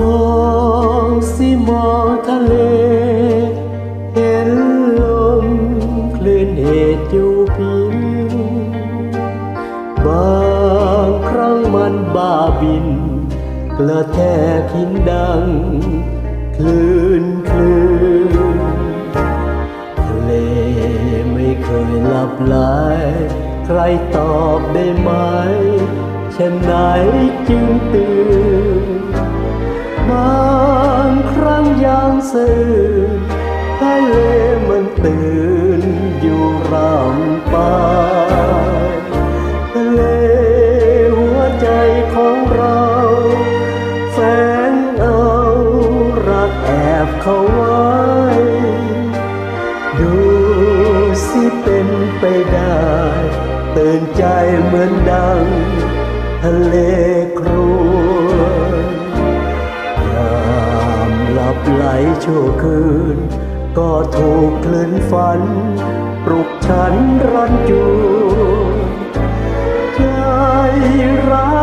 มองสิมองทะเล เห็นลมคลื่นเหตุอยู่พินบางครั้งมันบ้าบิน กระแทกหินดัง คลื่นคลื่นทะเลไม่เคยหลับไหลใครตอบได้ไหมฉันไหนจึงตื่นามสื่อทะเลมันตื่นอยู่รำไปทะเลหัวใจของเราแฟนเอารักแอบเขาไว้ดูสิเป็นไปได้ ตื่นใจเหมือนดังทะเล ชั่วคืน ก็ถูกคลื่นฝัน ปลุกฉันรันจูใจรัก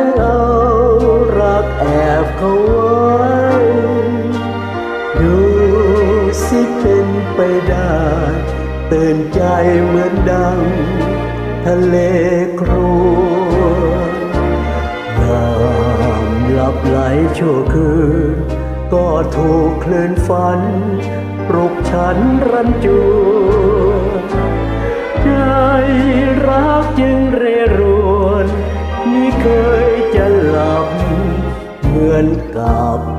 งเอารักแอบเขาไว้ดูสิเป็นไปได้ตื่นใจเหมือนดัง ทะเลครวญยามหลับไหลชั่วคืน ก็ถูกคลื่นฝันปลุกฉันรันจวนใจรักจึงร ย